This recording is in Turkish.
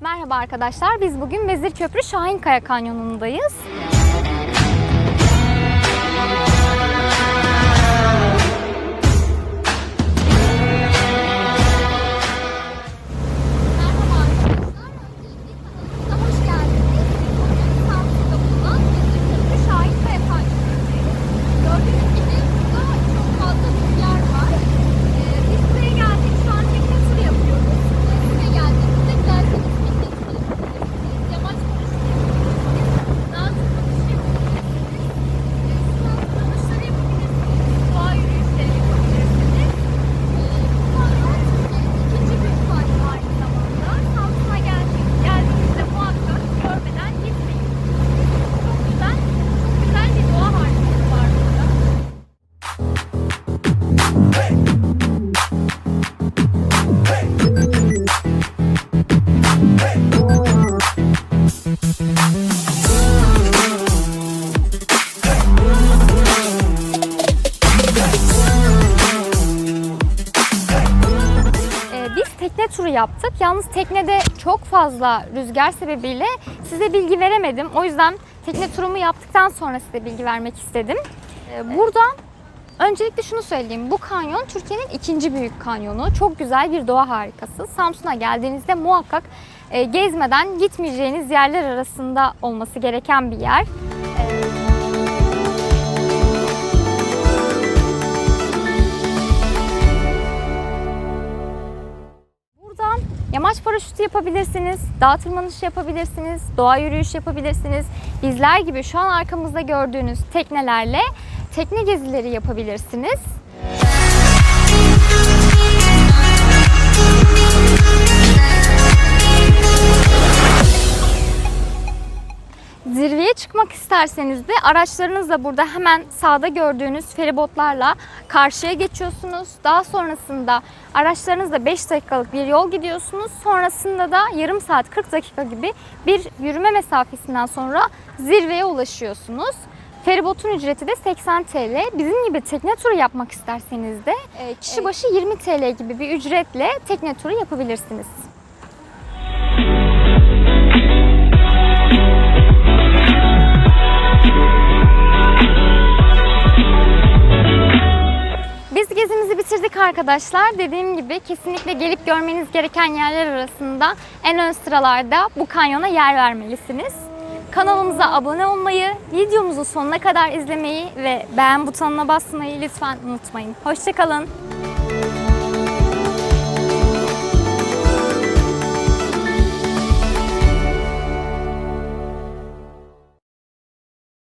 Merhaba arkadaşlar. Biz bugün Vezir Köprü Şahinkaya Kanyonu'ndayız. Tekne turu yaptık. Yalnız teknede çok fazla rüzgar sebebiyle size bilgi veremedim. O yüzden tekne turumu yaptıktan sonra size bilgi vermek istedim. Ee, burada öncelikle şunu söyleyeyim. Bu kanyon Türkiye'nin ikinci büyük kanyonu. Çok güzel bir doğa harikası. Samsun'a geldiğinizde muhakkak e, gezmeden gitmeyeceğiniz yerler arasında olması gereken bir yer. Buradan yamaç paraşütü yapabilirsiniz, dağ tırmanışı yapabilirsiniz, doğa yürüyüşü yapabilirsiniz. Bizler gibi şu an arkamızda gördüğünüz teknelerle tekne gezileri yapabilirsiniz. Zirveye çıkmak isterseniz de araçlarınızla burada hemen sağda gördüğünüz feribotlarla karşıya geçiyorsunuz. Daha sonrasında araçlarınızla 5 dakikalık bir yol gidiyorsunuz. Sonrasında da yarım saat 40 dakika gibi bir yürüme mesafesinden sonra zirveye ulaşıyorsunuz. Feribotun ücreti de 80 TL. Bizim gibi tekne turu yapmak isterseniz de kişi başı 20 TL gibi bir ücretle tekne turu yapabilirsiniz. Arkadaşlar. Dediğim gibi kesinlikle gelip görmeniz gereken yerler arasında en ön sıralarda bu kanyona yer vermelisiniz. Kanalımıza abone olmayı, videomuzu sonuna kadar izlemeyi ve beğen butonuna basmayı lütfen unutmayın. Hoşçakalın.